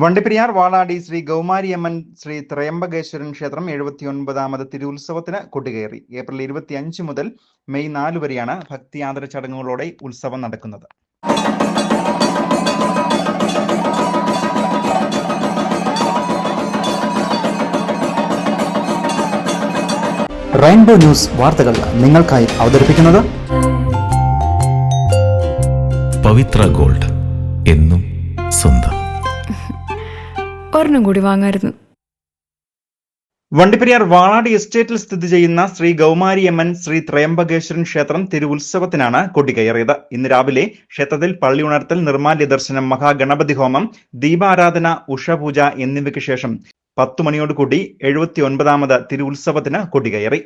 വണ്ടിപ്പെരിയാർ വാളാടി ശ്രീ ഗൗമാരിയമ്മൻ ശ്രീ ത്രയംബകേശ്വരൻ ക്ഷേത്രം എഴുപത്തിയൊൻപതാമത് തിരുവുത്സവത്തിന് കൊടികയറി ഏപ്രിൽ ഇരുപത്തിയഞ്ച് മുതൽ മെയ് നാല് വരെയാണ് ഭക്തി ആദര ചടങ്ങുകളോടെ ഉത്സവം നടക്കുന്നത്. റെയിൻബോ ന്യൂസ് വാർത്തകൾ നിങ്ങൾക്കായി അവതരിപ്പിക്കുന്നത് പവിത്ര ഗോൾഡ് എന്നും സ്വന്തം. ഒരെണ്ണം കൂടി വാങ്ങായിരുന്നു. വണ്ടിപ്പെരിയാർ വാളാടി എസ്റ്റേറ്റിൽ സ്ഥിതി ചെയ്യുന്ന ശ്രീ ഗൗമാരിയമ്മൻ ശ്രീ ത്രയംബകേശ്വരൻ ക്ഷേത്രം തിരുവുത്സവത്തിനാണ് കൊടികയറിയത്. ഇന്ന് രാവിലെ ക്ഷേത്രത്തിൽ പള്ളി ഉണർത്തൽ നിർമാല്യ ദർശനം മഹാഗണപതി ഹോമം ദീപാരാധന ഉഷപൂജ എന്നിവയ്ക്ക് ശേഷം പത്തു മണിയോടുകൂടി എഴുപത്തി ഒൻപതാമത് തിരുവുത്സവത്തിന് കൊടികയറി.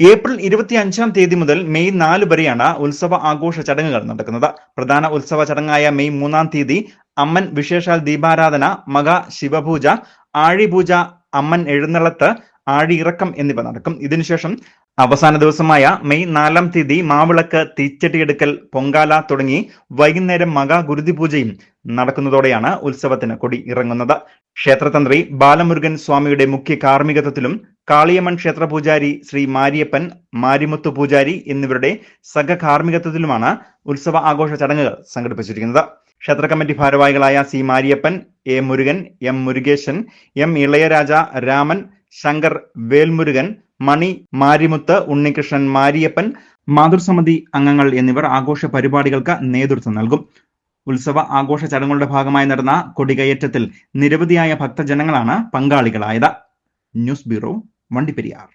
ഏപ്രിൽ ഇരുപത്തി അഞ്ചാം തീയതി മുതൽ മെയ് നാല് വരെയാണ് ഉത്സവ ആഘോഷ ചടങ്ങുകൾ നടക്കുന്നത്. പ്രധാന ഉത്സവ ചടങ്ങായ മെയ് മൂന്നാം തീയതി അമ്മൻ വിശേഷാൽ ദീപാരാധന മക ശിവപൂജ ആഴിപൂജ അമ്മൻ എഴുന്നള്ളത്ത് ആഴിയിറക്കം എന്നിവ നടക്കും. ഇതിനുശേഷം അവസാന ദിവസമായ മെയ് നാലാം തീയതി മാവിളക്ക് തീച്ചട്ടിയെടുക്കൽ പൊങ്കാല തുടങ്ങി വൈകുന്നേരം മക ഗുരുതി പൂജയും നടക്കുന്നതോടെയാണ് ഉത്സവത്തിന് കൊടി ഇറങ്ങുന്നത്. ക്ഷേത്രതന്ത്രി ബാലമുരുകൻ സ്വാമിയുടെ മുഖ്യ കാർമ്മികത്വത്തിലും കാളിയമ്മൻ ക്ഷേത്ര പൂജാരി ശ്രീ മാരിയപ്പൻ മാരിമുത്തു പൂജാരി എന്നിവരുടെ സംഘകാർമ്മികത്വത്തിലുമാണ് ഉത്സവ ആഘോഷ ചടങ്ങുകൾ സംഘടിപ്പിച്ചിരിക്കുന്നത്. ക്ഷേത്ര കമ്മിറ്റി ഭാരവാഹികളായ C Mariappan A Murugan M Murugesan M Ilayaraja Raman Shankar Velmurugan Mani Marimuthu Unnikrishnan Mariappan മാതൃസമിതി അംഗങ്ങൾ എന്നിവർ ആഘോഷ പരിപാടികൾക്ക് നേതൃത്വം നൽകും. ഉത്സവ ആഘോഷ ചടങ്ങുകളുടെ ഭാഗമായി നടന്ന കൊടികയറ്റത്തിൽ നിരവധിയായ ഭക്തജനങ്ങളാണ് പങ്കാളികളായത്. News bureau Vandiperiyar